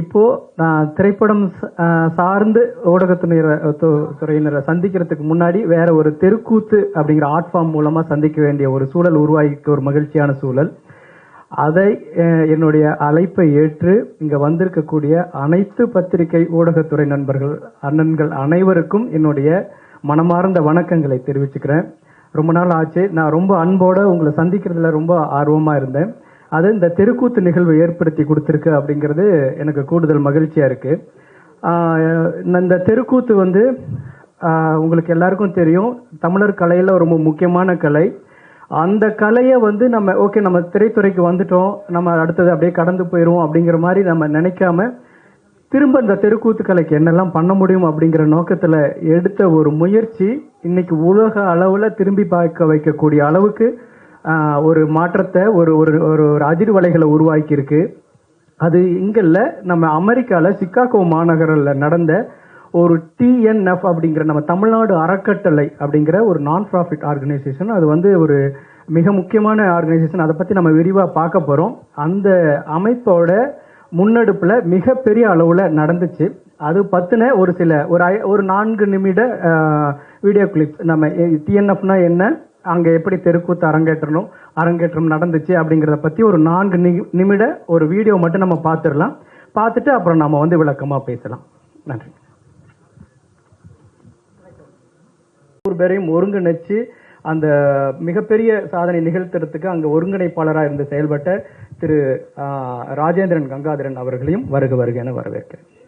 இப்போ நான் திரைப்படம் சார்ந்து ஊடகத்துறையினரை துறையினரை சந்திக்கிறதுக்கு முன்னாடி வேற ஒரு தெருக்கூத்து அப்படிங்கிற ஆர்ட் ஃபார்ம் மூலமா சந்திக்க வேண்டிய ஒரு சூழல் உருவாகிக்க ஒரு மகிழ்ச்சியான சூழல். அதை என்னுடைய அழைப்பை ஏற்று இங்க வந்திருக்கக்கூடிய அனைத்து பத்திரிகை ஊடகத்துறை நண்பர்கள் அண்ணன்கள் அனைவருக்கும் என்னுடைய மனமார்ந்த வணக்கங்களை தெரிவிச்சுக்கிறேன். ரொம்ப நாள் ஆச்சு. நான் ரொம்ப அன்போட உங்களை சந்திக்கிறதுல ரொம்ப ஆர்வமா இருந்தேன். அது இந்த தெருக்கூத்து நிகழ்வு ஏற்படுத்தி கொடுத்துருக்கு அப்படிங்கிறது எனக்கு கூடுதல் மகிழ்ச்சியாக இருக்குது இந்த தெருக்கூத்து வந்து உங்களுக்கு எல்லாருக்கும் தெரியும். தமிழர் கலையில் ரொம்ப முக்கியமான கலை. அந்த கலையை வந்து நம்ம ஓகே நம்ம திரைத்துறைக்கு வந்துட்டோம். நம்ம அடுத்தது அப்படியே கடந்து போயிடுவோம் அப்படிங்கிற மாதிரி நம்ம நினைக்காம திரும்ப இந்த தெருக்கூத்து கலைக்கு என்னெல்லாம் பண்ண முடியும் அப்படிங்கிற நோக்கத்தில் எடுத்த ஒரு முயற்சி இன்னைக்கு உலக அளவில் திரும்பி பார்க்க வைக்கக்கூடிய அளவுக்கு ஒரு மாற்றத்தை ஒரு ஒரு ஒரு ஒரு அதிர்வலைகளை உருவாக்கியிருக்கு. அது இங்கல்ல நம்ம அமெரிக்காவில் சிக்காகோ மாநகரில் நடந்த ஒரு டிஎன்எஃப் அப்படிங்கிற நம்ம தமிழ்நாடு அறக்கட்டளை அப்படிங்கிற ஒரு நான் ப்ராஃபிட் ஆர்கனைசேஷன் அது வந்து ஒரு மிக முக்கியமான ஆர்கனைசேஷன் அதை பற்றி நம்ம விரிவாக பார்க்க போகிறோம் அந்த அமைப்போட முன்னெடுப்பில் மிகப்பெரிய அளவில் நடந்துச்சு. அது பற்றின ஒரு சில ஒரு ஐ- ஒரு நான்கு நிமிட வீடியோ கிளிப் நம்ம டிஎன்எஃப்னா என்ன? அங்க எப்படி தெருக்கூத்து அரங்கேற்றணும் அரங்கேற்றம் நடந்துச்சு அப்படிங்கறத பத்தி ஒரு நான்கு நி- நிமிட ஒரு வீடியோ மட்டும் நம்ம பார்த்துடலாம் பார்த்துட்டு அப்புறம் நம்ம வந்து விளக்கமா பேசலாம். நன்றி. நூறு பேரையும் ஒருங்கிணைச்சு அந்த மிகப்பெரிய சாதனை நிகழ்த்துறதுக்கு அங்க ஒருங்கிணைப்பாளராக இருந்து செயல்பட்ட திரு ராஜேந்திரன் கங்காதரன் அவர்களையும் வருக வருக என வரவேற்கிறேன்.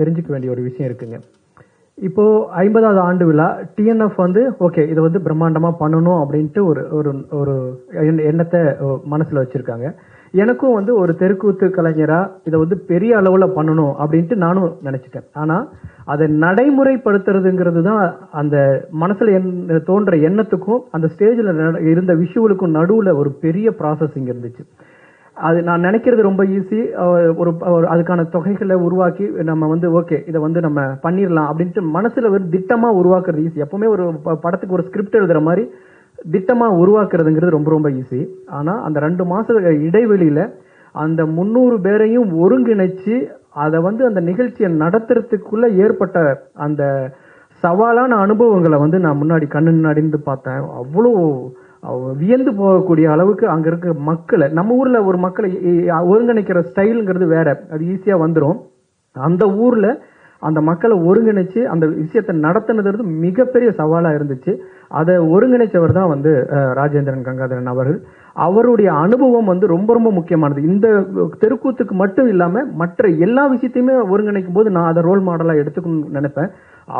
தெரிஞ்சுக்க வேண்டிய ஒரு விஷயம் இருக்குங்க. இப்போ ஐம்பதாவது ஆண்டு விழா டிஎன்எஃப் வந்து ஓகே இதை வந்து பிரம்மாண்டமாக பண்ணணும் அப்படின்ட்டு ஒரு ஒரு ஒரு எண்ணத்தை மனசில் வச்சுருக்காங்க. எனக்கும் வந்து ஒரு தெருக்கூத்து கலைஞராக இதை வந்து பெரிய அளவில் பண்ணணும் அப்படின்ட்டு நானும் நினச்சிட்டேன். ஆனால் அதை நடைமுறைப்படுத்துறதுங்கிறது தான் அந்த மனசில் என் தோன்ற எண்ணத்துக்கும் அந்த ஸ்டேஜில் இருந்த விஷுவலுக்கும் நடுவில் ஒரு பெரிய ப்ராசஸிங் இருந்துச்சு. அது நான் நினைக்கிறது ரொம்ப ஈஸி ஒரு அதுக்கான தொகைகளை உருவாக்கி நம்ம வந்து ஓகே இதை வந்து நம்ம பண்ணிடலாம் அப்படின்ட்டு மனசுல ஒரு திட்டமா உருவாக்குறது ஈஸி எப்பவுமே ஒரு ப- படத்துக்கு ஒரு ஸ்கிரிப்ட் எழுதுற மாதிரி திட்டமா உருவாக்குறதுங்கிறது ரொம்ப ரொம்ப ஈஸி ஆனா அந்த ரெண்டு மாச இடைவெளியில அந்த முந்நூறு பேரையும் ஒருங்கிணைச்சு அதை வந்து அந்த நிகழ்ச்சியை நடத்துறதுக்குள்ள ஏற்பட்ட அந்த சவாலான அனுபவங்களை வந்து நான் முன்னாடி கண்ணு முன்னாடி இருந்து பார்த்தேன். அவ்வளோ வியந்து போகக்கூடிய அளவுக்கு அங்கே இருக்க மக்களை நம்ம ஊரில் ஒரு மக்களை ஒருங்கிணைக்கிற ஸ்டைலுங்கிறது வேற. அது ஈஸியாக வந்துடும் அந்த ஊரில் அந்த மக்களை ஒருங்கிணைச்சு அந்த விஷயத்தை நடத்தினது மிகப்பெரிய சவாலாக இருந்துச்சு. அதை ஒருங்கிணைச்சவர் தான் வந்து ராஜேந்திரன் கங்காதரன் அவர்கள். அவருடைய அனுபவம் வந்து ரொம்ப ரொம்ப முக்கியமானது. இந்த தெருக்கூத்துக்கு மட்டும் இல்லாமல் மற்ற எல்லா விஷயத்தையுமே ஒருங்கிணைக்கும் போது நான் அதை ரோல் மாடலாக எடுத்துக்கணும்னு நினைப்பேன்.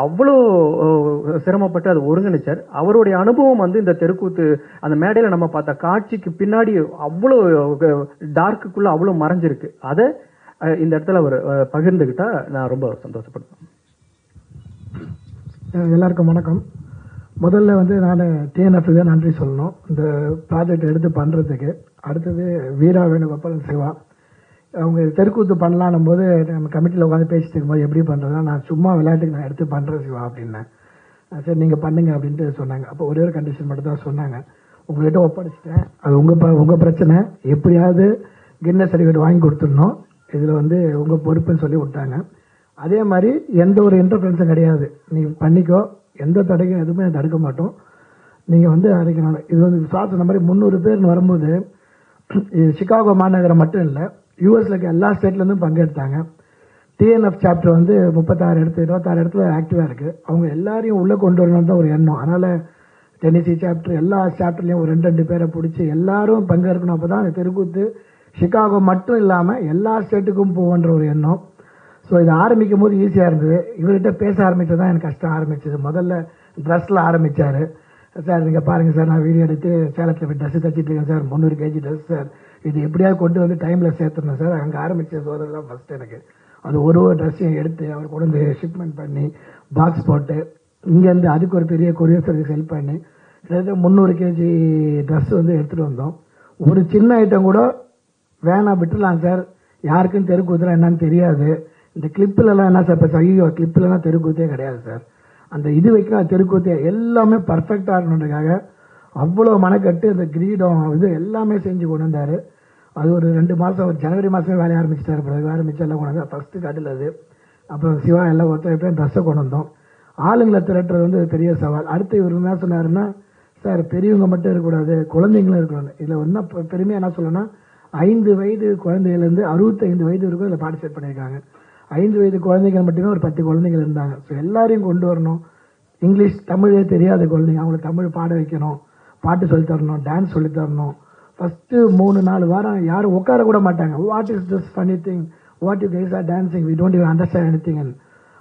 அவ்வளோ சிரமப்பட்டு அது ஒருங்கிணைச்சார். அவருடைய அனுபவம் வந்து இந்த தெருக்கூத்து அந்த மேடையில் நம்ம பார்த்த காட்சிக்கு பின்னாடி அவ்வளோ டார்க்குக்குள்ள அவ்வளோ மறைஞ்சிருக்கு. அதை இந்த இடத்துல அவர் பகிர்ந்துக்கிட்டா நான் ரொம்ப சந்தோஷப்படுவேன் எல்லாருக்கும் வணக்கம். முதல்ல வந்து நான் டிஎன்எஃப் தான் நன்றி சொல்லணும். இந்த ப்ராஜெக்ட் எடுத்து பண்ணுறதுக்கு அடுத்தது வீரா வேணுகோபால் சிவா. அவங்க தெருக்கூத்து பண்ணலான்னும் போது நம்ம கமிட்டியில் உட்காந்து பேசிட்டு இருக்கும்போது எப்படி பண்ணுறதுனா நான் சும்மா விளையாட்டுக்கு நான் எடுத்து பண்ணுறேன் சிவா அப்படின்னேன். சரி நீங்கள் பண்ணுங்க அப்படின்ட்டு சொன்னாங்க. அப்போ ஒரே ஒரு கண்டிஷன் மட்டும் தான் சொன்னாங்க. உங்கள்கிட்ட ஒப்படைச்சிட்டேன். அது உங்கள் உங்கள் பிரச்சனை. எப்படியாவது கின்னஸ் சர்டிஃபிகேட் வாங்கி கொடுத்துடணும். இதில் வந்து உங்கள் பொறுப்புன்னு சொல்லி விட்டாங்க. அதே மாதிரி எந்த ஒரு இன்டர்ஃபரன்ஸும் கிடையாது. நீங்கள் பண்ணிக்கோ. எந்த தடைக்கும் எதுவுமே தடுக்க மாட்டோம். நீங்கள் வந்து அரைக்கணும் இது வந்து விசுவாசம் மாதிரி முந்நூறு பேர்னு வரும்போது இது சிகாகோ மாநகரம் மட்டும் இல்லை. யூஎஸ்ல இருக்க எல்லா ஸ்டேட்லேருந்தும் பங்கெடுத்தாங்க. டிஎன்எஃப் சாப்டர் வந்து முப்பத்தாறு இடத்துல இருபத்தாறு இடத்துல ஆக்டிவாக இருக்குது அவங்க எல்லாரையும் உள்ளே கொண்டு வரணும்னு தான் ஒரு எண்ணம். அதனால் டென்னிசி சாப்டர் எல்லா சாப்டர்லையும் ஒரு ரெண்டு ரெண்டு பேரை பிடிச்சி எல்லாரும் பங்கேற்கணும் அப்போ தான் தெருக்கூத்து சிகாகோ மட்டும் இல்லாமல் எல்லா ஸ்டேட்டுக்கும் போகன்ற ஒரு எண்ணம். ஸோ இது ஆரம்பிக்கும் போது ஈஸியாக இருந்தது. இவர்கிட்ட பேச ஆரம்பித்தது தான் எனக்கு கஷ்டம் ஆரம்பிச்சது. முதல்ல ட்ரெஸ்ஸில் ஆரம்பித்தார் சார் நீங்கள் பாருங்கள் சார் நான் வீடியோ எடுத்து சேலத்தில் போய் ட்ரெஸ்ஸு தச்சிட்டு இருக்கேன் சார். முந்நூறு கேஜி ட்ரெஸ் சார். இது எப்படியாவது கொண்டு வந்து டைமில் சேர்த்துடணும் சார். அங்கே ஆரம்பித்த சோதனை தான் ஃபஸ்ட் எனக்கு. அது ஒரு ஒரு ட்ரெஸ்ஸையும் எடுத்து அவர் கொண்டு வந்து ஷிப்மெண்ட் பண்ணி பாக்ஸ் போட்டு இங்கேருந்து அதுக்கு ஒரு பெரிய கொரியர் சர்வீஸ் ஹெல்ப் பண்ணி கிட்டத்தட்ட முந்நூறு கேஜி ட்ரெஸ் வந்து எடுத்துகிட்டு வந்தோம். ஒரு சின்ன ஐட்டம் கூட வேணாம் விட்டுலாம் சார். யாருக்கும் தெருக்கூத்துலாம் என்னன்னு தெரியாது. இந்த கிளிப்பிலலாம் என்ன சார் இப்போ ஐயோ கிளிப்பிலலாம் தெருக்கூத்தே கிடையாது சார். அந்த இது வைக்கிற தெருக்கூத்தே எல்லாமே பர்ஃபெக்டாக இருக்கணுன்றதுக்காக அவ்வளோ மனக்கட்டு அந்த கிரீடம் இது எல்லாமே செஞ்சு கொண்டு வந்தார். அது ஒரு ரெண்டு மாதம் ஒரு ஜனவரி மாதமே வேலையை ஆரம்பிச்சிட்டாரு பிறகு. வேறு மிச்சம் எல்லாம் கொண்டு வந்து ஃபஸ்ட்டு கட்டில் அது. அப்புறம் சிவா எல்லாம் ஒருத்தர் ட்ரெஸ்ஸை கொண்டு வந்தோம். ஆளுங்களை திரட்டுறது வந்து பெரிய சவால். அடுத்து இவர் என்ன சொன்னாருன்னா சார் பெரியவங்க மட்டும் இருக்கக்கூடாது குழந்தைங்களும் இருக்கணும். இதில் ஒன்றா இப்போ பெருமையாக என்ன சொல்லணும்னா ஐந்து வயது குழந்தைகள்லேருந்து அறுபத்தைந்து வயது வரைக்கும் இதில் பார்ட்டிசிபேட் பண்ணியிருக்காங்க. ஐந்து வயது குழந்தைகள் மட்டுமே ஒரு பத்து குழந்தைகள் இருந்தாங்க. ஸோ எல்லாரையும் கொண்டு வரணும். இங்கிலீஷ் தமிழே தெரியாத குழந்தைங்க. அவங்களை தமிழ் பாட வைக்கணும். பாட்டு சொல்லித் தரணும் டான்ஸ் சொல்லித் தரணும். ஃபஸ்ட்டு மூணு நாலு வாரம் யாரும் உட்கார கூட மாட்டாங்க. What is this funny thing what you guys are dancing we don't even understand anything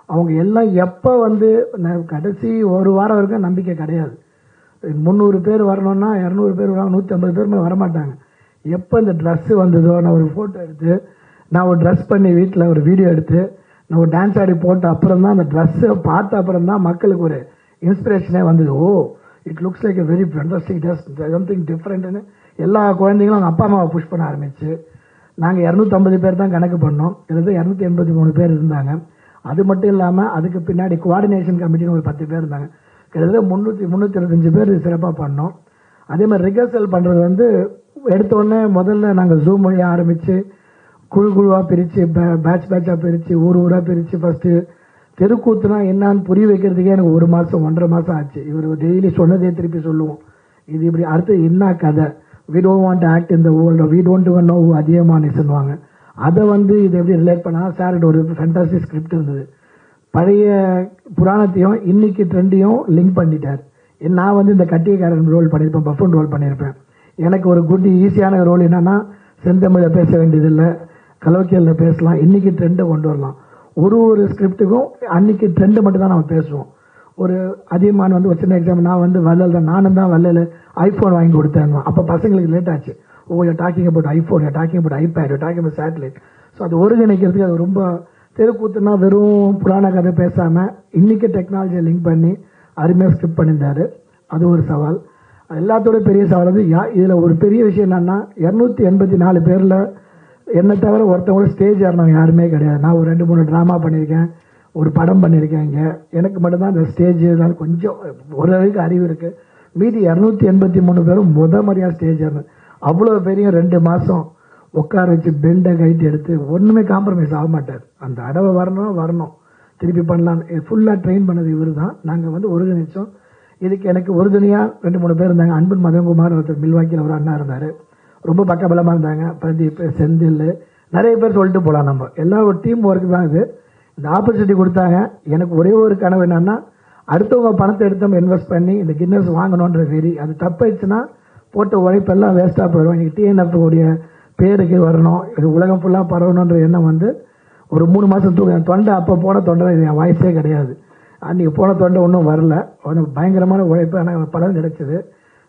அவங்க எல்லாம் எப்போ வந்து ந- கடைசி ஒரு வாரம் வரைக்கும் நம்பிக்கை கிடையாது. முந்நூறு பேர் வரணும்னா இரநூறு பேர் வராங்க நூற்றி ஐம்பது பேர் மேலே வரமாட்டாங்க. எப்போ இந்த ட்ரெஸ்ஸு வந்ததோ நான் ஒரு ஃபோட்டோ எடுத்து நான் ஒரு ட்ரெஸ் பண்ணி வீட்டில் ஒரு வீடியோ எடுத்து நான் ஒரு டான்ஸ் ஆடி போட்ட அப்புறம் தான் அந்த ட்ரெஸ்ஸை பார்த்த அப்புறம் தான் மக்களுக்கு ஒரு இன்ஸ்பிரேஷனே வந்தது. ஓ it looks like a very fantastic dress something டிஃப்ரெண்ட்னு எல்லா குழந்தைங்களும் அவங்க அப்பா அம்மாவை புஷ் பண்ண ஆரம்பிச்சு. நாங்கள் இரநூத்தம்பது பேர் தான் கணக்கு பண்ணோம். கிட்டத்தட்ட இரநூத்தி எண்பத்தி மூணு பேர் இருந்தாங்க. அது மட்டும் இல்லாமல் அதுக்கு பின்னாடி கோஆர்டினேஷன் கமிட்டின்னு ஒரு பத்து பேர் இருந்தாங்க. கிட்டத்தட்ட முந்நூற்றி முந்நூற்றி இருபத்தஞ்சு பேர் சிறப்பாக பண்ணோம். அதே மாதிரி ரிகர்சல் பண்ணுறது வந்து எடுத்தோடனே முதல்ல நாங்கள் ஜூம் வழியாக ஆரம்பித்து குழு குழுவாக பிரித்து பேட்ச் பேட்சாக பிரித்து ஊர் ஊராக பிரித்து ஃபஸ்ட்டு தெருக்கூத்துனா என்னான்னு புரிய வைக்கிறதுக்கே எனக்கு ஒரு மாதம் ஒன்றரை மாதம் ஆச்சு. இவர் டெய்லி சொன்னதே திருப்பி சொல்லுவோம். இது இப்படி அடுத்து என்ன கதை? வி டோன்ட் வாண்ட் ஆக்ட் இந்த வேர்ல்டு வி டோன்ட் நோ அதிகமானிசன்வாங்க அதை வந்து இதை எப்படி ரிலேட் பண்ணால் சார் ஒரு ஃபென்டாசி ஸ்கிரிப்ட் இருந்தது. பழைய புராணத்தையும் இன்னைக்கு ட்ரெண்டையும் லிங்க் பண்ணிட்டார். நான் வந்து இந்த கட்டியக்காரன் ரோல் பண்ணியிருப்பேன் பஃபன் ரோல் பண்ணியிருப்பேன். எனக்கு ஒரு குட் ஈஸியான ரோல் என்னென்னா செந்தமிழில் பேச வேண்டியதில்லை. கலோக்கியலில் பேசலாம். இன்னைக்கு ட்ரெண்டை கொண்டு வரலாம். ஒரு ஒரு ஸ்கிரிப்டுக்கும் அன்னைக்கு ட்ரெண்டு மட்டும் தான் நம்ம பேசுவோம். ஒரு அதிகமான வந்து ஒரு சின்ன எக்ஸாம்பிள் நான் வந்து வரல தான் நானும் தான் வரல ஐஃபோன் வாங்கி கொடுத்தேன். அப்போ பசங்களுக்கு லேட் ஆச்சு. ஓ yo talking about iPhone yo talking about iPad yo talking about satellite so அது ஒருங்கிணைக்கிறதுக்கு அது ரொம்ப தெருக்கூத்துனா வெறும் புராண கதை பேசாமல் இன்றைக்கி டெக்னாலஜியை லிங்க் பண்ணி அருமையாக ஸ்கிரிப்ட் பண்ணியிருந்தாரு. அது ஒரு சவால். எல்லாத்தோட பெரிய சவால் வந்து யா இதில் ஒரு பெரிய விஷயம் என்னென்னா இரநூத்தி எண்பத்தி நாலு பேரில் என்னை தவிர ஒருத்தவங்களும் ஸ்டேஜ் ஏறினவங்க யாருமே கிடையாது. நான் ஒரு ரெண்டு மூணு ட்ராமா பண்ணியிருக்கேன். ஒரு படம் பண்ணியிருக்கேன் இங்கே. எனக்கு மட்டும்தான் அந்த ஸ்டேஜ் இருந்தாலும் கொஞ்சம் ஓரளவுக்கு அறிவு இருக்குது மீதி இரநூத்தி எண்பத்தி மூணு பேரும் முத மாதிரியாக ஸ்டேஜ் ஏறணும். அவ்வளோ பெரிய ரெண்டு மாதம் உட்கார வச்சு பெண்டை கைட்டு எடுத்து ஒன்றுமே காம்ப்ரமைஸ் ஆக மாட்டார். அந்த அடவை வரணும் வரணும். திருப்பி பண்ணலாம் ஃபுல்லாக ட்ரெயின் பண்ணது இவர் தான் நாங்கள் வந்து ஒருங்கிணைச்சோம் இதுக்கு எனக்கு உறுதுணையாக ரெண்டு மூணு பேர் இருந்தாங்க. அன்பன் மதன்குமார் ஒருத்தர் மில்வாக்கியில் ஒரு அண்ணா இருந்தார். ரொம்ப பக்கபலமாக இருந்தாங்க. பிரதீப் செந்தில் நிறைய பேர் சொல்லிட்டு போகலாம் நம்ம. எல்லா ஒரு டீம் ஒர்க் தான் இது. இந்த ஆப்பர்ச்சுனிட்டி கொடுத்தாங்க. எனக்கு ஒரே ஒரு கனவு என்னன்னா அடுத்தவங்க பணத்தை எடுத்து நம்ம இன்வெஸ்ட் பண்ணி இந்த கின்னஸ் வாங்கணுன்ற வெறி. அது தப்பாயிடுச்சுன்னா போட்ட உழைப்பெல்லாம் வேஸ்ட்டாக போயிடும் இன்னைக்கு டிஎன்எஃப் உடைய பேருக்கு வரணும். இது உலகம் ஃபுல்லாக பரவணுன்ற எண்ணம் வந்து ஒரு மூணு மாதம் தூக்கம் என் தொண்டை அப்போ போன தொண்டை இது என் வாய்ஸே கிடையாது. அன்றைக்கி போன தொண்டை ஒன்றும் வரல. ஒன்றும் பயங்கரமான உழைப்பு ஆனால் பலன் கிடைச்சிது.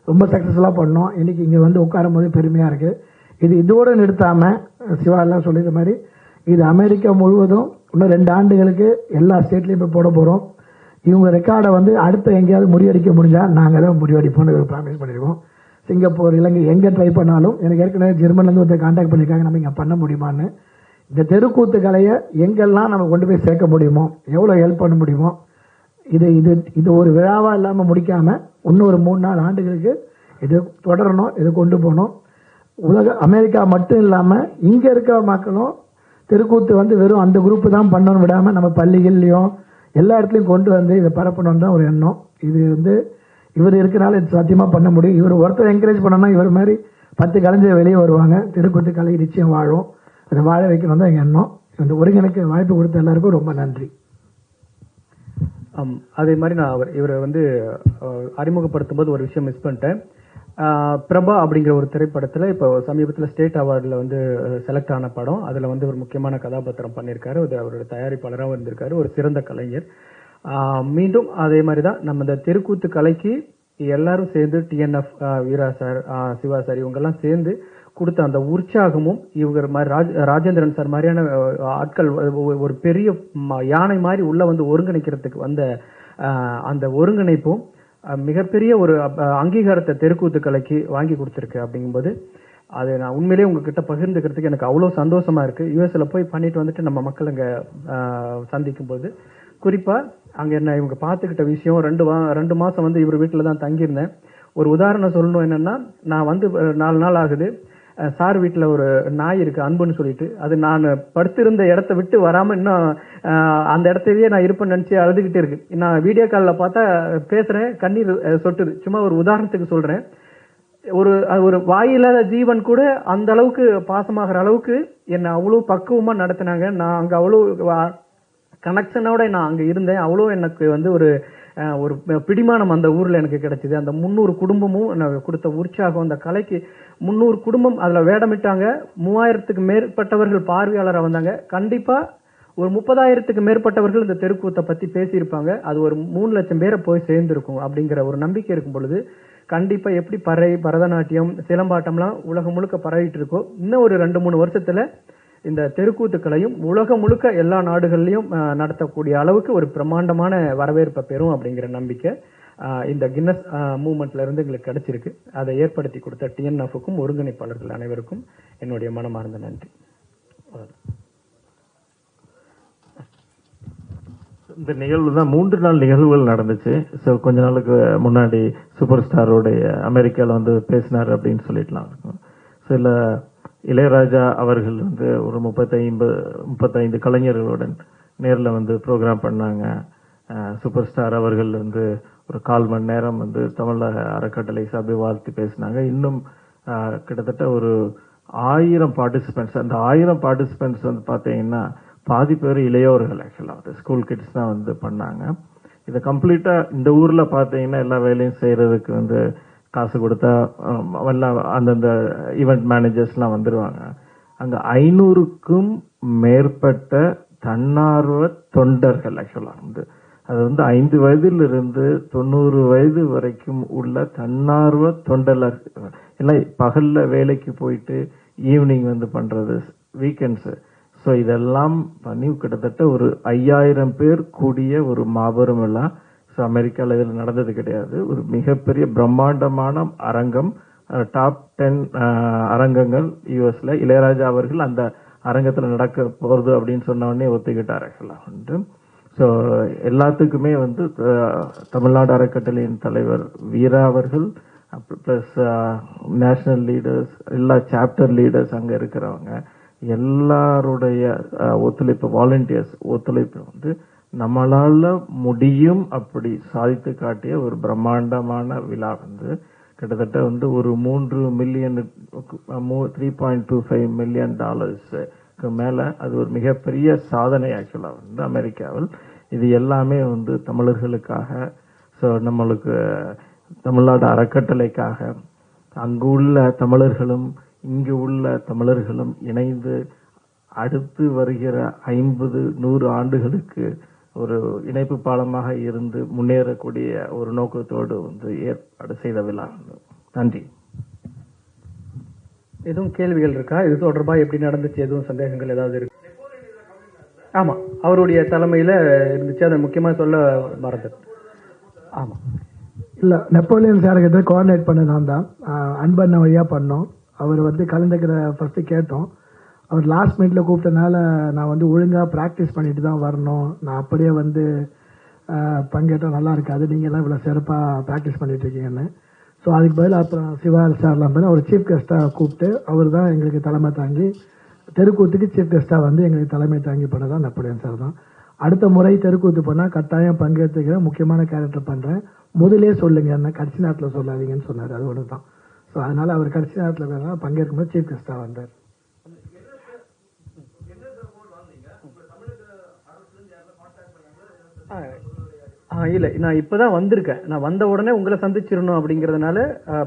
ரொம்ப சக்ஸஸ்ஃபுல்லாக பண்ணோம். இன்றைக்கி இங்கே வந்து உட்காரும் போது பெருமையாக இருக்குது இது இதோடு நிறுத்தாமல் சிவாலாம் சொல்லிடுற மாதிரி இது அமெரிக்கா முழுவதும் இன்னும் ரெண்டு ஆண்டுகளுக்கு எல்லா ஸ்டேட்லேயும் போய் போட போகிறோம் இவங்க ரெக்கார்டை வந்து அடுத்த எங்கேயாவது முறியடிக்க முடிஞ்சால் நாங்கள் தான் முறியடிப்போம்னு ப்ராமிஸ் பண்ணியிருக்கோம். சிங்கப்பூர் இலங்கை எங்கே ட்ரை பண்ணாலும் எனக்கு ஏற்கனவே ஜெர்மன்லேருந்து ஒருத்தர் காண்டாக்ட் பண்ணியிருக்காங்க நம்ம இங்கே பண்ண முடியுமான்னு. இந்த தெருக்கூத்து கலையை எங்கெல்லாம் நம்ம கொண்டு போய் சேர்க்க முடியுமோ எவ்வளோ ஹெல்ப் பண்ண முடியுமோ இது இது இது ஒரு விழாவாக இல்லாமல் முடிக்காமல் இன்னும் ஒரு மூணு நாலு ஆண்டுகளுக்கு இது தொடரணும் இது கொண்டு போகணும். உலக அமெரிக்கா மட்டும் இல்லாமல் இங்கே இருக்கிற மக்களும் தெருக்கூத்து வந்து வெறும் அந்த குரூப்பு தான் பண்ணணும் விடாமல் நம்ம பள்ளிகள்லையும் எல்லா இடத்துலையும் கொண்டு வந்து இதை பரப்பணும்னு தான் ஒரு எண்ணம். இது வந்து இவர் இருக்கிறனால இது சாத்தியமாக பண்ண முடியும். இவர் ஒருத்தர் என்கரேஜ் பண்ணோம்னா இவர் மாதிரி பத்து கலைஞர் வெளியே வருவாங்க. தெருக்கூத்து கலை நிச்சயம் வாழும். அதை வாழ வைக்கணும் தான் எங்கள் எண்ணம். இந்த ஒருங்கிணைக்க வாய்ப்பு கொடுத்த எல்லாருக்கும் ரொம்ப நன்றி. அதே மாதிரி நான் அவர் இவரை வந்து அறிமுகப்படுத்தும் போது ஒரு விஷயம் மிஸ் பண்ணிட்டேன். பிரபா அப்படிங்கிற ஒரு திரைப்படத்தில் இப்போ சமீபத்தில் ஸ்டேட் அவார்டில் வந்து செலக்ட் ஆன படம். அதில் வந்து ஒரு முக்கியமான கதாபாத்திரம் பண்ணியிருக்காரு. அது அவரோட தயாரிப்பாளராகவும் இருந்திருக்காரு. ஒரு சிறந்த கலைஞர். மீண்டும் அதே மாதிரி தான் நம்ம இந்த தெருக்கூத்து கலைக்கு எல்லாரும் சேர்ந்து TNF Veera sir Siva sir இவங்கெல்லாம் சேர்ந்து கொடுத்த அந்த உற்சாகமும் இவங்க மாதிரி ராஜ் ராஜேந்திரன் சார் மாதிரியான ஆட்கள் ஒரு பெரிய ம- யானை மாதிரி உள்ள வந்து ஒருங்கிணைக்கிறதுக்கு வந்த அந்த ஒருங்கிணைப்பும் மிகப்பெரிய ஒரு அங்கீகாரத்தை தெருக்கூத்து கலைக்கு வாங்கி கொடுத்துருக்கு அப்படிங்கும்போது அது நான் உண்மையிலேயே உங்ககிட்ட பகிர்ந்துக்கிறதுக்கு எனக்கு அவ்வளோ சந்தோஷமா இருக்கு. யூஎஸ்ல போய் பண்ணிட்டு வந்துட்டு நம்ம மக்கள் அங்கே சந்திக்கும் போது குறிப்பா அங்கே என்ன இவங்க பார்த்துக்கிட்ட விஷயம் ரெண்டு வா ரெண்டு மாசம் வந்து இவர் வீட்டில் தான் தங்கியிருந்தேன். ஒரு உதாரணம் சொல்லணும் என்னன்னா நான் வந்து நாலு நாள் ஆகுது. சார் வீட்டில் ஒரு நாய் இருக்கு அன்புன்னு சொல்லிட்டு. அது நான் படுத்திருந்த இடத்த விட்டு வராமல் இன்னும் அந்த இடத்தையே நான் இருப்பேன்னு நினச்சி அழுதுகிட்டே இருக்கு. நான் வீடியோ காலில் பார்த்தா பேசுகிறேன் கண்ணீர் சொட்டுது. சும்மா ஒரு உதாரணத்துக்கு சொல்கிறேன் ஒரு அது ஒரு வாயில்லாத ஜீவன் கூட அந்த அளவுக்கு பாசமாகிற அளவுக்கு என்னை அவ்வளோ பக்குவமாக நடத்தினாங்க. நான் அங்கே அவ்வளோ கனெக்ஷனோட நான் அங்கே இருந்தேன். அவ்வளோ எனக்கு வந்து ஒரு ஒரு பிடிமானம் அந்த ஊரில் எனக்கு கிடைச்சிது. அந்த முந்நூறு குடும்பமும் கொடுத்த உற்சாகம் அந்த கலைக்கு முந்நூறு குடும்பம் அதில் வேடமிட்டாங்க. மூவாயிரத்துக்கு மேற்பட்டவர்கள் பார்வையாளராக வந்தாங்க. கண்டிப்பாக ஒரு முப்பதாயிரத்துக்கு மேற்பட்டவர்கள் இந்த தெருக்கூத்தை பற்றி பேசியிருப்பாங்க. அது ஒரு மூணு லட்சம் பேரை போய் சேர்ந்துருக்கும் அப்படிங்கிற ஒரு நம்பிக்கை இருக்கும் பொழுது கண்டிப்பாக எப்படி பறை பரதநாட்டியம் சிலம்பாட்டம்லாம் உலகம் முழுக்க பரவிட்டு இருக்கோ. இன்னும் ஒரு ரெண்டு மூணு வருஷத்தில் இந்த தெருக்கூத்துக்களையும் உலகம் முழுக்க எல்லா நாடுகள்லையும் நடத்தக்கூடிய அளவுக்கு ஒரு பிரம்மாண்டமான வரவேற்பை பெறும் அப்படிங்கிற நம்பிக்கை இந்த கின்னஸ் மூமெண்ட்ல இருந்து எங்களுக்கு கிடைச்சிருக்கு. அதை ஏற்படுத்தி கொடுத்த டிஎன்எஃப்க்கும் ஒருங்கிணைப்பாளர்கள் அனைவருக்கும் என்னுடைய மனமார்ந்த நன்றி. இந்த நிகழ்வு தான் மூன்று நாள் நிகழ்வுகள் நடந்துச்சு. ஸோ கொஞ்ச நாளுக்கு முன்னாடி சூப்பர் ஸ்டாரோடைய அமெரிக்காவில் வந்து பேசினார் அப்படின்னு சொல்லிட்டுலாம் இருக்கும். சில இளையராஜா அவர்கள் வந்து ஒரு முப்பத்தைம்பது முப்பத்தைந்து கலைஞர்களுடன் நேரில் வந்து ப்ரோக்ராம் பண்ணாங்க. சூப்பர் ஸ்டார் அவர்கள் வந்து ஒரு கால் மணி நேரம் வந்து தமிழக அறக்கட்டளை சபை வாழ்த்து பேசினாங்க. இன்னும் கிட்டத்தட்ட ஒரு ஆயிரம் பார்ட்டிசிபென்ட்ஸ் அந்த ஆயிரம் பார்ட்டிசிபென்ட்ஸ் வந்து பார்த்தீங்கன்னா பாதி பேர் இளையோர்கள் ஆக்சுவலாக ஸ்கூல் கிட்ஸ் தான் வந்து பண்ணாங்க. இதை கம்ப்ளீட்டாக இந்த ஊரில் பார்த்தீங்கன்னா எல்லா வேலையும் செய்கிறதுக்கு வந்து காசு கொடுத்தா எல்லாம் அந்தந்த ஈவெண்ட் மேனேஜர்ஸ்லாம் வந்துடுவாங்க அங்கே ஐநூறுக்கும் மேற்பட்ட தன்னார்வ தொண்டர்கள் ஆக்சுவலாக வந்து. அது வந்து ஐந்து வயதிலிருந்து தொண்ணூறு வயது வரைக்கும் உள்ள தன்னார்வ தொண்டலர் எல்லாம் பகலில் வேலைக்கு போயிட்டு ஈவினிங் வந்து பண்ணுறது வீக்கெண்ட்ஸு ஸோ இதெல்லாம் பண்ணி கிட்டத்தட்ட ஒரு ஐயாயிரம் பேர் கூடிய ஒரு மாபெரும் விழா ஸோ அமெரிக்காவில் நடந்தது கிடையாது. ஒரு மிகப்பெரிய பிரம்மாண்டமான அரங்கம் டாப் டென் அரங்கங்கள் யூஎஸ்ல இளையராஜா அவர்கள் அந்த அரங்கத்தில் நடக்க போகிறது அப்படின்னு சொன்ன உடனே ஒத்துக்கிட்டார் ஆக்சுவலாக வந்து ஸோ எல்லாத்துக்குமே வந்து தமிழ்நாடு அறக்கட்டளையின் தலைவர் வீரா அவர்கள் ப்ளஸ் நேஷனல் லீடர்ஸ் எல்லா சாப்டர் லீடர்ஸ் அங்கே இருக்கிறவங்க எல்லாருடைய ஒத்துழைப்பு வாலண்டியர்ஸ் ஒத்துழைப்பு வந்து நம்மளால முடியும் அப்படி சாதித்து காட்டிய ஒரு பிரம்மாண்டமான விழா வந்து கிட்டத்தட்ட வந்து ஒரு மூன்று million three point two five million டாலர்ஸுக்கு மேலே அது ஒரு மிகப்பெரிய சாதனை ஆக்சுவலாக வந்து அமெரிக்காவில். இது எல்லாமே வந்து தமிழர்களுக்காக ஸோ நம்மளுக்கு தமிழ்நாடு அறக்கட்டளைக்காக அங்கு உள்ள தமிழர்களும் இங்கு உள்ள தமிழர்களும் இணைந்து அடுத்து வருகிற ஐம்பது நூறு ஆண்டுகளுக்கு ஒரு இணைப்பு பாலமாக இருந்து முன்னேறக்கூடிய ஒரு நோக்கத்தோடு வந்து ஏற்பாடு செய்த விழா நன்றி. எதுவும் கேள்விகள் இருக்கா? இது தொடர்பா எப்படி நடந்துச்சு? எதுவும் சந்தேகங்கள் ஏதாவது இருக்கு? ஆமா அவருடைய தலைமையில இருந்துச்சு. அதை முக்கியமா சொல்ல மறந்தது ஆமா. இல்ல நெப்போலியன் சார்கிட்ட கோஆர்டினேட் பண்ண நான் தான் அன்பண்ண வழியா பண்ணோம். அவர் வந்து கலந்துக்கிற ஃபர்ஸ்ட் கேட்டோம். அவர் லாஸ்ட் மினிட்ல கூப்பிட்டனால நான் வந்து ஒழுங்காக ப்ராக்டிஸ் பண்ணிட்டு தான் வரணும். நான் அப்படியே வந்து பங்கேற்ற நல்லா இருக்காது. நீங்கள் எல்லாம் இவ்வளோ சிறப்பாக ப்ராக்டிஸ் பண்ணிட்டு இருக்கீங்கன்னு. ஸோ அதுக்கு பதில் அப்புறம் சிவா சார்லாம் பண்ணி அவர் சீஃப் கெஸ்ட்டாக கூப்பிட்டு அவர் தான் எங்களுக்கு தலைமை தாங்கி தெருக்கூத்துக்கு சீஃப் கெஸ்ட்டாக வந்து எங்களுக்கு தலைமை தாங்கி பண்ணதான் நப்படியன் சார் தான். அடுத்த முறை தெருக்கூத்து பண்ணால் கட்டாயம் பங்கேற்றுக்கிறேன் முக்கியமான கேரக்டர் பண்ணுறேன் முதலே சொல்லுங்க என்ன கடைசி நேரத்தில் சொல்லாதீங்கன்னு சொன்னார். அது ஒன்று தான் ஸோ அதனால் அவர் கடைசி நேரத்தில் வேணா பங்கேற்கும்போது சீஃப் கெஸ்ட்டாக வந்தார். இல்லை நான் இப்போ தான் வந்திருக்கேன். நான் வந்த உடனே உங்களை சந்திச்சிடணும் அப்படிங்கிறதுனால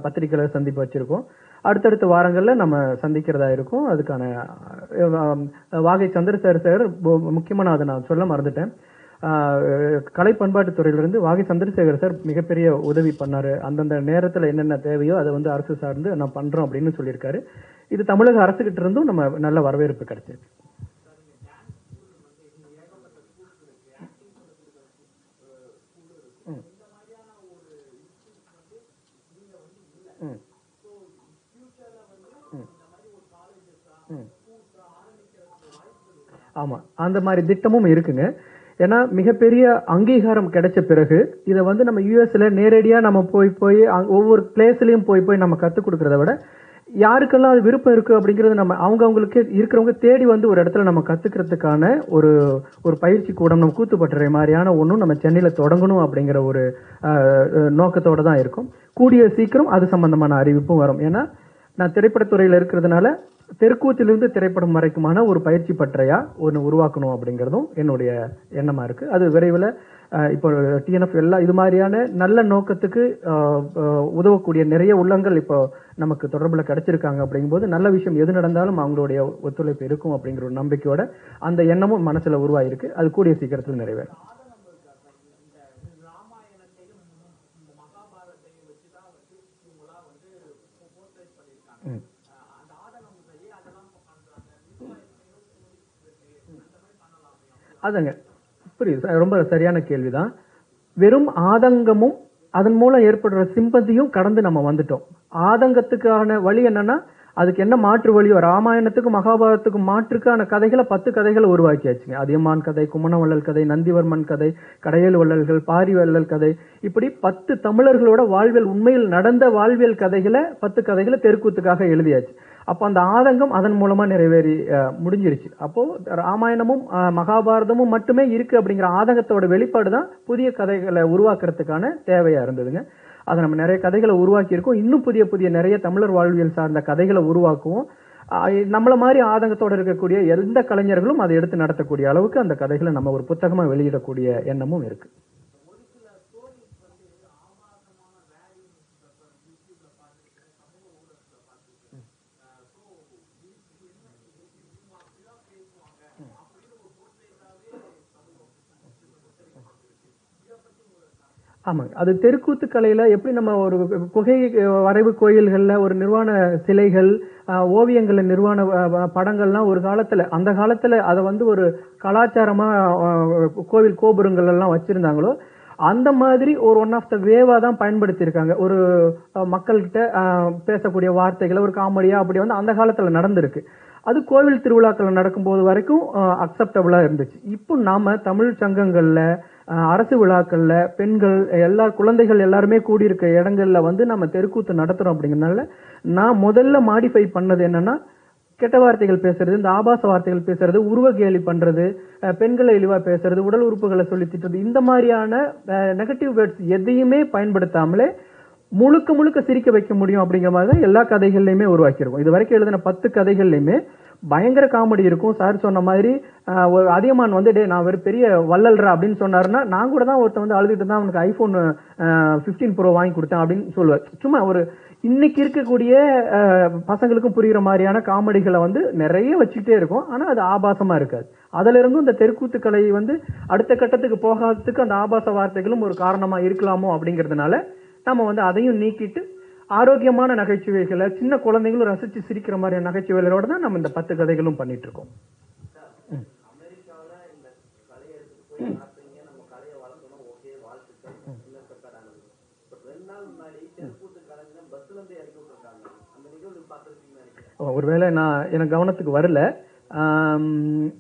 பத்திரிக்கையில் சந்திப்பு வச்சுருக்கோம். அடுத்தடுத்த வாரங்களில் நம்ம சந்திக்கிறதா இருக்கும். அதுக்கான வாகை சந்திரசேகர் சார் முக்கியமா நான் அதை நான் சொல்ல மறந்துட்டேன். கலை பண்பாட்டுத் துறையிலிருந்து வாகை சந்திரசேகர் சார் மிகப்பெரிய உதவி பண்ணார். அந்தந்த நேரத்தில் என்னென்ன தேவையோ அதை வந்து அரசு சார்ந்து நான் பண்ணுறோம் அப்படின்னு சொல்லியிருக்காரு. இது தமிழக அரசுகிட்ட இருந்தும் நம்ம நல்ல வரவேற்பு கிடைச்சிருக்கு. ஆமாம் அந்த மாதிரி திட்டமும் இருக்குங்க. ஏன்னா மிகப்பெரிய அங்கீகாரம் கிடைச்ச பிறகு இதை வந்து நம்ம யூஎஸ்ல நேரடியாக நம்ம போய் போய் ஒவ்வொரு பிளேஸ்லையும் போய் போய் நம்ம கற்றுக் கொடுக்கறத விட யாருக்கெல்லாம் அது விருப்பம் இருக்குது அப்படிங்கிறது நம்ம அவங்க அவங்களுக்கு இருக்கிறவங்க தேடி வந்து ஒரு இடத்துல நம்ம கற்றுக்கிறதுக்கான ஒரு ஒரு பயிற்சி கூடம் நம்ம கூத்துப்பட்டுற மாதிரியான ஒன்றும் நம்ம சென்னையில் தொடங்கணும் அப்படிங்கிற ஒரு நோக்கத்தோடு தான் இருக்கும். கூடிய சீக்கிரம் அது சம்பந்தமான அறிவிப்பும் வரும். ஏன்னா நான் திரைப்படத்துறையில் இருக்கிறதுனால தெருக்கூத்திலிருந்து திரைப்படம் வரைக்குமான ஒரு பயிற்சி பற்றையா ஒன்று உருவாக்கணும் அப்படிங்கிறதும் என்னுடைய எண்ணமாக இருக்கு. அது விரைவில் இப்போ டிஎன்எஃப் எல்லா இது மாதிரியான நல்ல நோக்கத்துக்கு உதவக்கூடிய நிறைய உள்ளங்கள் இப்போ நமக்கு தொடர்பில் கிடைச்சிருக்காங்க அப்படிங்கும்போது நல்ல விஷயம் எது நடந்தாலும் அவங்களுடைய ஒத்துழைப்பு இருக்கும் அப்படிங்கிற ஒரு நம்பிக்கையோட அந்த எண்ணமும் மனசில் உருவாயிருக்கு. அது கூடிய சீக்கிரத்தில் நிறைவேறும். அதுங்க. புரியுது ரொம்ப சரியான கேள்விதான். வெறும் ஆதங்கமும் அதன் மூலம் ஏற்படுற சிம்பதியும் கடந்து நம்ம வந்துட்டோம். ஆதங்கத்துக்கான வழி என்னன்னா அதுக்கு என்ன மாற்று வழியோ ராமாயணத்துக்கும் மகாபாரதத்துக்கும் மாற்றுக்கான கதைகளை பத்து கதைகளை உருவாக்கியாச்சுங்க. அதியமான் கதை குமணவள்ளல் கதை நந்திவர்மன் கதை கடையல் வள்ளல்கள் பாரி வள்ளல் கதை. இப்படி பத்து தமிழர்களோட வாழ்வியல் உண்மையில் நடந்த வாழ்வியல் கதைகளை பத்து கதைகளை தெருக்கூத்துக்காக எழுதியாச்சு. அப்போ அந்த ஆதங்கம் அதன் மூலமாக நிறைவேறி முடிஞ்சிருச்சு. அப்போது ராமாயணமும் மகாபாரதமும் மட்டுமே இருக்குது அப்படிங்கிற ஆதங்கத்தோட வெளிப்பாடு தான் புதிய கதைகளை உருவாக்குறதுக்கான தேவையாக இருந்ததுங்க. அதை நம்ம நிறைய கதைகளை உருவாக்கியிருக்கோம். இன்னும் புதிய புதிய நிறைய தமிழர் வாழ்வியல் சார்ந்த கதைகளை உருவாக்குவோம். நம்மள மாதிரி ஆதங்கத்தோடு இருக்கக்கூடிய எந்த கலைஞர்களும் அதை எடுத்து நடத்தக்கூடிய அளவுக்கு அந்த கதைகளை நம்ம ஒரு புத்தகமாக வெளியிடக்கூடிய எண்ணமும் இருக்குது ஆமாங்க. அது தெருக்கூத்து கலையில எப்படி நம்ம ஒரு குகை வரைவு கோயில்கள்ல ஒரு நிர்வாண சிலைகள் ஓவியங்களை ஓவியங்கள்ல நிர்வாண படங்கள்லாம் ஒரு காலத்துல அந்த காலத்துல அதை வந்து ஒரு கலாச்சாரமா கோவில் கோபுரங்கள் எல்லாம் வச்சிருந்தாங்களோ அந்த மாதிரி ஒரு ஒன் ஆஃப் த வேவா தான் பயன்படுத்தியிருக்காங்க. ஒரு மக்கள்கிட்ட பேசக்கூடிய வார்த்தைகளை ஒரு காமெடியா அப்படி வந்து அந்த காலத்துல நடந்திருக்கு. அது கோவில் திருவிழாக்கள் நடக்கும்போது வரைக்கும் அக்செப்டபுளா இருந்துச்சு. இப்போ நாம தமிழ் சங்கங்கள்ல அரசு விழாக்களில் பெண்கள் எல்லா குழந்தைகள் எல்லாருமே கூடியிருக்க இடங்களில் வந்து நம்ம தெருக்கூத்து நடத்துகிறோம் அப்படிங்கறதுனால நான் முதல்ல மாடிஃபை பண்ணது என்னென்னா கெட்ட வார்த்தைகள் பேசுறது இந்த ஆபாச வார்த்தைகள் பேசுறது உருவ கேலி பண்றது பெண்களை இழிவா பேசுறது உடல் உறுப்புகளை சொல்லி திட்டுறது இந்த மாதிரியான நெகட்டிவ் வேர்ட்ஸ் எதையுமே பயன்படுத்தாமலே முழுக்க முழுக்க சிரிக்க வைக்க முடியும் அப்படிங்கிற மாதிரி தான் எல்லா கதைகள்லையுமே உருவாக்கியிருக்கோம். இது வரைக்கும் எழுதின பத்து கதைகள்லையுமே பயங்கர காமெடி இருக்கும். சார் சொன்ன மாதிரி ஒரு அதியமான் வந்து டே நான் ஒரு பெரிய வள்ளல்ரா அப்படின்னு சொன்னாருன்னா நான் கூட தான் ஒருத்தன் வந்து அழுதுட்டு தான் அவனுக்கு ஐபோன் பிப்டீன் ப்ரோ வாங்கி கொடுத்தேன் அப்படின்னு சொல்லுவார். சும்மா ஒரு இன்னைக்கு இருக்கக்கூடிய பசங்களுக்கும் புரிகிற மாதிரியான காமெடிகளை வந்து நிறைய வச்சுக்கிட்டே இருக்கும். ஆனால் அது ஆபாசமாக இருக்காது. அதுல இருந்தும் இந்த தெருக்கூத்து கலை வந்து அடுத்த கட்டத்துக்கு போகாததுக்கு அந்த ஆபாச வார்த்தைகளும் ஒரு காரணமாக இருக்கலாமோ அப்படிங்கிறதுனால நம்ம வந்து அதையும் நீக்கிட்டு ஆரோக்கியமான நகைச்சுவைகளை சின்ன குழந்தைங்களும் ரசிச்சு சிரிக்கிற மாதிரியான நகைச்சுவைகளோட தான் நம்ம இந்த பத்து கதைகளும் பண்ணிட்டு இருக்கோம். ஒருவேளை நான் எனக்கு கவனத்துக்கு வரல.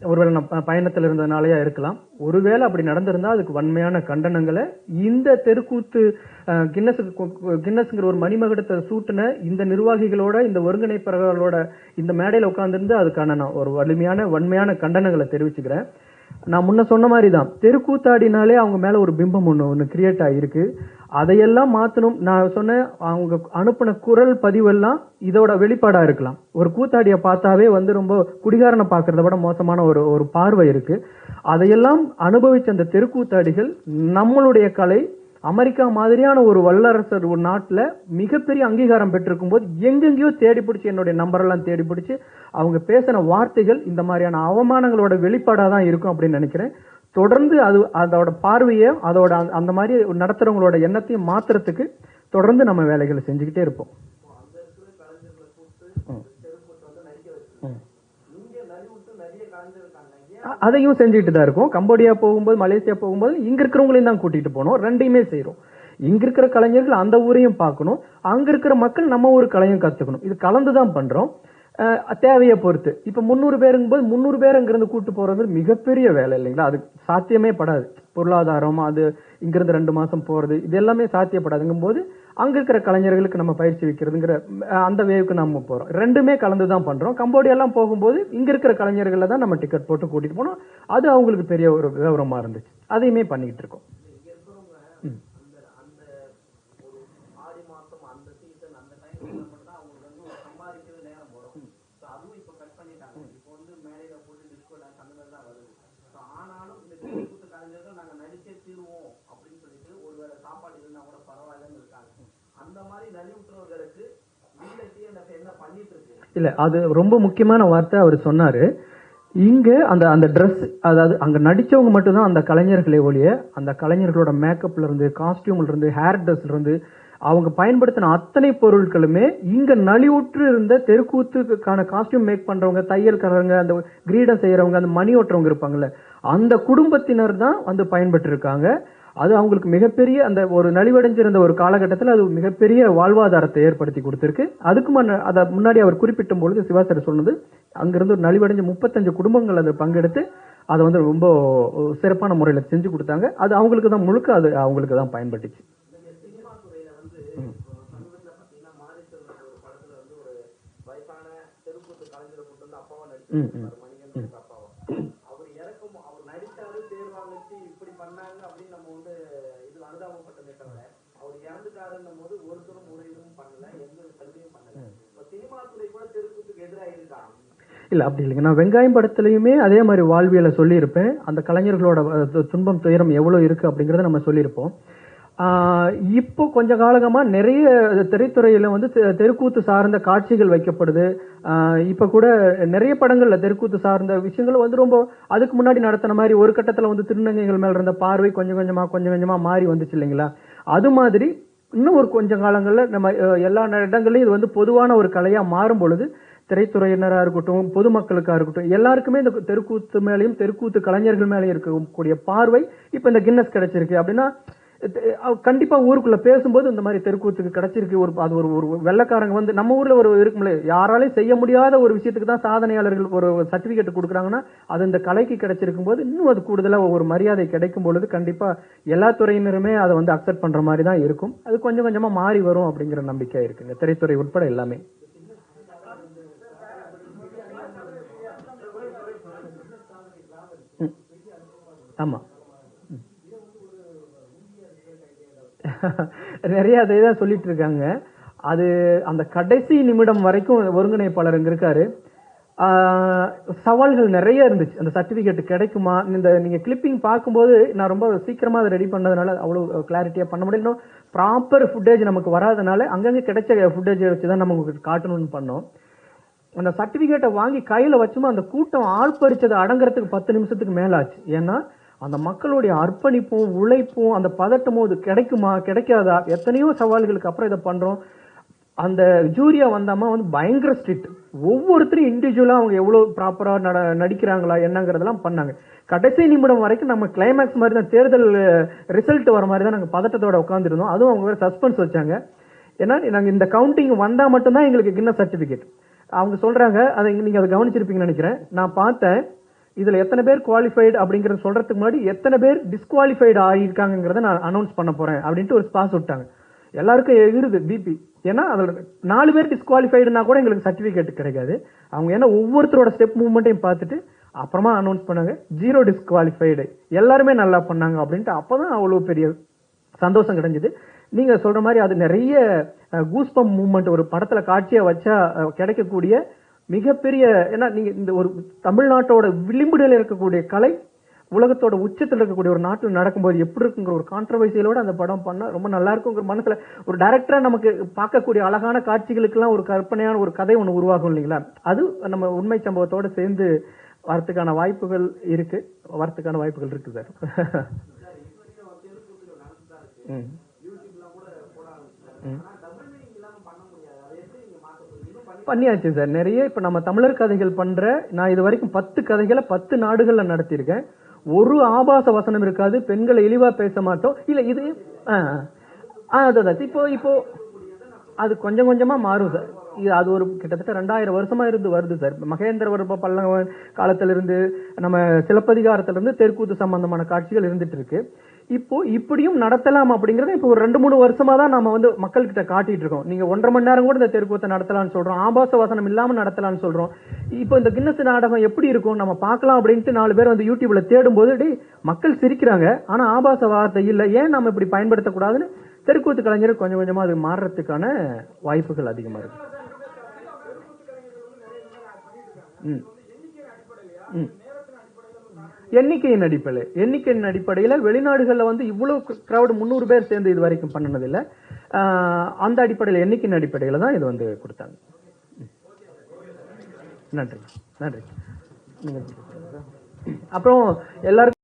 ஒருவேளை நான் ப- இருந்ததுனாலயா இருக்கலாம். ஒருவேளை அப்படி நடந்திருந்தா அதுக்கு வன்மையான கண்டனங்களை இந்த தெருக்கூத்து அஹ், கின்னஸுக்கு கின்னஸ்ங்கிற ஒரு மணிமகுடத்தை சூட்டின இந்த நிர்வாகிகளோட இந்த ஒருங்கிணைப்பாளர்களோட இந்த மேடையில் உட்காந்துருந்து அதுக்கான நான் ஒரு வலிமையான வன்மையான கண்டனங்களை தெரிவிச்சுக்கிறேன். நான் முன்ன சொன்ன மாதிரி தான் தெருக்கூத்தாடினாலே அவங்க மேலே ஒரு பிம்பம் ஒன்று ஒன்று கிரியேட் ஆகிருக்கு அதையெல்லாம் மாத்தணும். நான் சொன்ன அவங்க அனுப்பின குரல் பதிவெல்லாம் இதோட வெளிப்பாடா இருக்கலாம். ஒரு கூத்தாடிய பார்த்தாவே வந்து ரொம்ப குடிகாரனை பார்க்கறத விட மோசமான ஒரு ஒரு பார்வை இருக்கு. அதையெல்லாம் அனுபவிச்ச அந்த தெருக்கூத்தாடிகள் நம்மளுடைய கலை அமெரிக்கா மாதிரியான ஒரு வல்லரசர் ஒரு நாட்டில் மிகப்பெரிய அங்கீகாரம் பெற்றிருக்கும் போது எங்கெங்கேயோ தேடி பிடிச்சி என்னுடைய நம்பரெல்லாம் தேடி பிடிச்சி அவங்க பேசின வார்த்தைகள் இந்த மாதிரியான அவமானங்களோட வெளிப்பாடாக தான் இருக்கும் அப்படின்னு நினைக்கிறேன். தொடர்ந்து அது அதோட பார்வையை அதோட அந்த மாதிரி நடத்துறவங்களோட எண்ணத்தையும் மாத்துறதுக்கு தொடர்ந்து நம்ம வேலைகளை செஞ்சுக்கிட்டே இருப்போம். அதையும் செஞ்சுட்டு தான் இருக்கும். கம்போடியா போகும்போது மலேசியா போகும்போது இங்க இருக்கிறவங்களையும் தான் கூட்டிட்டு போனோம். ரெண்டையுமே செய்யறோம் இங்க இருக்கிற கலைஞர்கள் அந்த ஊரையும் பார்க்கணும். அங்க இருக்கிற மக்கள் நம்ம ஒரு கலையும் கத்துக்கணும். இது கலந்து தான் பண்றோம். தேவையை பொறுத்து. இப்போ முந்நூறு பேருங்கும்போது முந்நூறு பேர் அங்கிருந்து கூட்டு போறது மிகப்பெரிய வேலை இல்லைங்களா? அது சாத்தியமே படாது. பொருளாதாரம் அது இங்கிருந்து ரெண்டு மாசம் போறது இது எல்லாமே சாத்தியப்படாதுங்கும் போது அங்க இருக்கிற கலைஞர்களுக்கு நம்ம பயிற்சி வைக்கிறதுங்கிற அந்த வேவுக்கு நம்ம போறோம். ரெண்டுமே கலந்து தான் பண்றோம். கம்போடியெல்லாம் போகும்போது இங்க இருக்கிற கலைஞர்களை தான் நம்ம டிக்கெட் போட்டு கூட்டிட்டு போனோம். அது அவங்களுக்கு பெரிய ஒரு விவரமா இருந்துச்சு. அதையுமே பண்ணிக்கிட்டு இருக்கோம் ம். இல்ல அது ரொம்ப முக்கியமான வார்த்தை அவர் சொன்னாரு. இங்க அந்த அந்த ட்ரெஸ் அதாவது அங்க நடிச்சவங்க மட்டும்தான் அந்த கலைஞர்களே ஒழிய அந்த கலைஞர்களோட மேக்கப்ல இருந்து காஸ்டியூம்ல இருந்து ஹேர் ட்ரெஸ்ல இருந்து அவங்க பயன்படுத்தின அத்தனை பொருட்களுமே இங்க நலிவுற்று இருந்த தெருக்கூத்துக்கான காஸ்டியூம் மேக் பண்றவங்க தையல்காரங்க அந்த கிரீடம் செய்யறவங்க அந்த மணி ஓட்டுறவங்க இருப்பாங்கல்ல அந்த குடும்பத்தினர் தான் வந்து பயன்பட்டு இருக்காங்க அது அவங்களுக்கு மிகப்பெரிய அந்த ஒரு நலிவடைஞ்சிருந்த ஒரு காலகட்டத்தில் அது மிகப்பெரிய வாழ்வாதாரத்தை ஏற்படுத்தி கொடுத்திருக்கு. அதுக்கு முன்ன அதை முன்னாடி அவர் குறிப்பிட்டும் பொழுது சிவாசர் சொன்னது அங்கிருந்து ஒரு நலிவடைஞ்ச முப்பத்தஞ்சு குடும்பங்கள் அதில் பங்கெடுத்து அதை வந்து ரொம்ப சிறப்பான முறையில் செஞ்சு கொடுத்தாங்க. அது அவங்களுக்கு தான் முழுக்க அது அவங்களுக்கு தான் பயன்பட்டுச்சு. ம், ம், ம். இல்லை அப்படி இல்லைங்க. நான் வெங்காயம் படத்துலையுமே அதே மாதிரி வாழ்வியலை சொல்லியிருப்பேன். அந்த கலைஞர்களோட துன்பம் துயரம் எவ்வளோ இருக்குது அப்படிங்கிறத நம்ம சொல்லியிருப்போம். இப்போ கொஞ்ச காலகமாக நிறைய திரைத்துறையில் வந்து தெ- தெருக்கூத்து சார்ந்த காட்சிகள் வைக்கப்படுது. இப்போ கூட நிறைய படங்களில் தெருக்கூத்து சார்ந்த விஷயங்கள் வந்து ரொம்ப அதுக்கு முன்னாடி நடத்தின மாதிரி ஒரு கட்டத்தில் வந்து திருநங்கைகள் மேலே இருந்த பார்வை கொஞ்சம் கொஞ்சமாக கொஞ்சம் கொஞ்சமாக மாறி வந்துச்சு இல்லைங்களா? அது மாதிரி இன்னும் ஒரு கொஞ்ச காலங்களில் நம்ம எல்லா இடங்கள்லையும் இது வந்து பொதுவான ஒரு கலையாக மாறும் பொழுது திரைத்துறையினராக இருக்கட்டும் பொதுமக்களுக்காக இருக்கட்டும் எல்லாருக்குமே இந்த தெருக்கூத்து மேலேயும் தெருக்கூத்து கலைஞர்கள் மேலேயும் இருக்கக்கூடிய பார்வை இப்போ இந்த கின்னஸ் கிடைச்சிருக்கு. அப்படின்னா கண்டிப்பாக ஊருக்குள்ளே கண்டிப்பா ஊருக்குள்ள பேசும்போது இந்த மாதிரி தெருக்கூத்துக்கு கிடைச்சிருக்கு. ஒரு அது ஒரு ஒரு வெள்ளக்காரங்க வந்து நம்ம ஊர்ல ஒரு இருக்கும்ல யாராலையும் செய்ய முடியாத ஒரு விஷயத்துக்கு தான் சாதனையாளர்கள் ஒரு சர்டிபிகேட் கொடுக்குறாங்கன்னா அது இந்த கலைக்கு கிடைச்சிருக்கும் போது இன்னும் அது கூடுதலா ஒரு மரியாதை கிடைக்கும் பொழுது கண்டிப்பா எல்லா துறையினருமே அதை வந்து அக்செப்ட் பண்ற மாதிரி தான் இருக்கும். அது கொஞ்சம் கொஞ்சமா மாறி வரும் அப்படிங்கிற நம்பிக்கை இருக்குங்க. திரைத்துறை உட்பட எல்லாமே. ஆமாம் நிறைய அதை தான் சொல்லிட்டு இருக்காங்க அது அந்த கடைசி நிமிடம் வரைக்கும் ஒருங்கிணைப்பாளர் இங்க இருக்காரு. சவால்கள் நிறைய இருந்துச்சு. அந்த சர்டிபிகேட் கிடைக்குமா? இந்த நீங்க கிளிப்பிங் பார்க்கும்போது நான் ரொம்ப சீக்கிரமா அதை ரெடி பண்ணதுனால அவ்வளவு கிளாரிட்டியா பண்ண முடியல. இன்னும் ப்ராப்பர் ஃபுட்டேஜ் நமக்கு வராதனால அங்கங்க கிடைச்ச ஃபுட்டேஜை வச்சு தான் நம்ம உங்களுக்கு காட்டணும்னு பண்ணோம். அந்த சர்டிபிகேட்டை வாங்கி கையில வச்சுமா அந்த கூட்டம் ஆள் பறிச்சதை அடங்குறதுக்கு பத்து நிமிஷத்துக்கு மேலாச்சு. ஏன்னா அந்த மக்களுடைய அர்ப்பணிப்பும் உழைப்பும் அந்த பதட்டமும் அது கிடைக்குமா கிடைக்காதா? எத்தனையோ சவால்களுக்கு அப்புறம் இதை பண்றோம். அந்த ஜூரியா வந்தாமா வந்து பயங்கர ஸ்ட்ரிக்ட் ஒவ்வொருத்தரும் இண்டிவிஜுவலா அவங்க எவ்வளவு ப்ராப்பரா நடிக்கிறாங்களா என்னங்கிறதெல்லாம் பண்ணாங்க. கடைசி நிமிடம் வரைக்கும் நம்ம கிளைமேக்ஸ் மாதிரி தான் தேர்தல் ரிசல்ட் வர மாதிரி தான் நாங்கள் பதட்டத்தோட உட்காந்துருந்தோம் அதுவும் அவங்க வேற சஸ்பென்ஸ் வச்சாங்க. ஏன்னா நாங்கள் இந்த கவுண்டிங் வந்தால் மட்டும்தான் எங்களுக்கு கின்ன சர்டிஃபிகேட் அவங்க சொல்கிறாங்க அதை நீங்கள் அதை கவனிச்சிருப்பீங்கன்னு நினைக்கிறேன். நான் பார்த்தேன். இதுல எத்தனை பேர் குவாலிஃபைடு அப்படிங்கறத சொல்றதுக்கு முன்னாடி எத்தனை பேர் டிஸ்குவாலிஃபைடு ஆகியிருக்காங்கிறத நான் அனௌன்ஸ் பண்ண போறேன் அப்படின்ட்டு ஒரு ஸ்பாஸ் விட்டாங்க எல்லாருக்கும் எகிருது பிபி ஏன்னா அதில் நாலு பேர் டிஸ்குவாலிஃபைடுனா கூட எங்களுக்கு சர்டிபிகேட் கிடைக்காது. அவங்க ஏன்னா ஒவ்வொருத்தரோட ஸ்டெப் மூவ்மெண்ட்டையும் பார்த்துட்டு அப்புறமா அனௌன்ஸ் பண்ணாங்க. ஜீரோ டிஸ்குவாலிஃபைடு எல்லாருமே நல்லா பண்ணாங்க அப்படின்ட்டு அப்போதான் அவ்வளோ பெரிய சந்தோஷம் கிடைஞ்சது. நீங்க சொல்ற மாதிரி அது நிறைய கூஸ்பம் மூவ்மெண்ட் ஒரு படத்துல காட்சியை வச்சா கிடைக்கக்கூடிய மிகப்பெரிய ஏன்னா நீங்க இந்த ஒரு தமிழ்நாட்டோட விளிம்புகளில் இருக்கக்கூடிய கலை உலகத்தோட உச்சத்தில் இருக்கக்கூடிய ஒரு நாட்டில் நடக்கும்போது எப்படி இருக்குங்கிற ஒரு கான்ட்ரவர்சியலோட அந்த படம் பண்ணா ரொம்ப நல்லா இருக்குங்கிற மனசுல ஒரு டைரக்டரா நமக்கு பார்க்கக்கூடிய அழகான காட்சிகளுக்கெல்லாம் ஒரு கற்பனையான ஒரு கதை ஒன்று உருவாகும் இல்லைங்களா? அது நம்ம உண்மை சம்பவத்தோட சேர்ந்து வரத்துக்கான வாய்ப்புகள் இருக்கு. வரத்துக்கான வாய்ப்புகள் இருக்கு சார் ம். ம். பண்ணியாச்சு சார். நிறைய இப்ப நம்ம தமிழர் கதைகள் பண்ற நான் இது வரைக்கும் பத்து கதைகளை பத்து நாடுகள்ல நடத்தியிருக்கேன். ஒரு ஆபாச வசனம் இருக்காது பெண்களை இழிவா பேச மாட்டோம். இல்ல இது அதான் இப்போ இப்போ அது கொஞ்சம் கொஞ்சமா மாறும் சார். இது அது ஒரு கிட்டத்தட்ட ரெண்டாயிரம் வருஷமா இருந்து வருது சார். மகேந்திரவர்ம பல்லவ காலத்திலிருந்து நம்ம சிலப்பதிகாரத்திலிருந்து தெற்கூத்து சம்பந்தமான காட்சிகள் இருந்துட்டு இருக்கு. இப்போ இப்படியும் நடத்தலாம் அப்படிங்கறத இப்போ ஒரு ரெண்டு மூணு வருஷமா தான் நம்ம வந்து மக்கள்கிட்ட காட்டிட்டு இருக்கோம். நீங்க ஒன்றரை மணி நேரம் கூட இந்த தெருக்கூத்தை நடத்தலாம்னு சொல்றோம். ஆபாச வசனம் இல்லாம நடத்தலாம்னு சொல்றோம். இப்போ இந்த கின்னஸ் நாடகம் எப்படி இருக்கும்? நம்ம பார்க்கலாம் அப்படின்ட்டு நாலு பேர் வந்து யூடியூப்ல தேடும் போது டே மக்கள் சிரிக்கிறாங்க. ஆனா ஆபாச வார்த்தை இல்ல. ஏன் நம்ம இப்படி பயன்படுத்தக்கூடாதுன்னு தெருக்கூத்து கலைஞர் கொஞ்சம் கொஞ்சமா அது மாறுறதுக்கான வாய்ப்புகள் அதிகமா இருக்கு. ம். ம். எண்ணிக்கையின் அடிப்படையில் எண்ணிக்கையின் அடிப்படையில் வெளிநாடுகளில் வந்து இவ்வளவு கிரௌட் முந்நூறு பேர் சேர்ந்து இது வரைக்கும் பண்ணனது அந்த அடிப்படையில் எண்ணிக்கையின் அடிப்படையில் தான் இது வந்து கொடுத்தாங்க. நன்றி நன்றி. அப்புறம் எல்லாருக்கும்